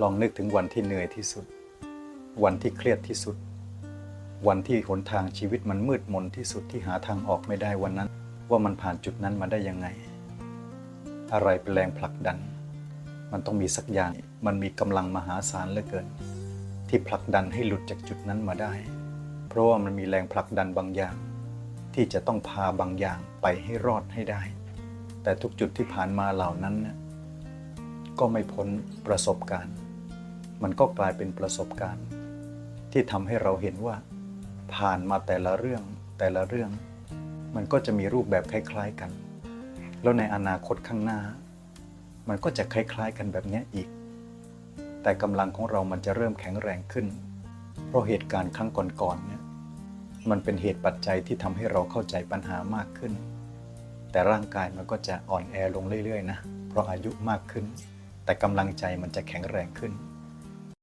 ลองนึกถึงวันที่เหนื่อยที่สุด วันที่เครียดที่สุด วันที่หนทางชีวิตมันมืดมนที่สุดที่หาทางออกไม่ได้วันนั้น ว่ามันผ่านจุดนั้นมาได้ยังไง อะไรเป็นแรงผลักดัน มันต้องมีสักอย่างมันมีกำลังมหาศาลเหลือเกิน ที่ผลักดันให้หลุดจากจุดนั้นมาได้ เพราะว่ามันมีแรงผลักดันบางอย่าง ที่จะต้องพาบางอย่างไปให้รอดให้ได้ แต่ทุกจุดที่ผ่านมาเหล่านั้นเนี่ย ก็ไม่พ้นประสบการณ์ มันก็กลายเป็นประสบการณ์ ที่ทำให้เราเห็นว่า ผ่านมาแต่ละเรื่องแต่ละเรื่อง มันก็จะมีรูปแบบคล้าย ๆกัน แล้วในอนาคตข้างหน้า มันก็จะคล้าย ๆ กันแบบนี้อีก แต่กำลังของเรามันจะเริ่มแข็งแรงขึ้น เพราะเหตุการณ์ครั้งก่อนๆเนี่ยมันเป็นเหตุปัจจัยที่ทำให้เราเข้าใจปัญหามากขึ้น แต่ร่างกายมันก็จะอ่อนแอลงเรื่อยๆนะ เพราะอายุมากขึ้น แต่กำลังใจมันจะแข็งแรงขึ้น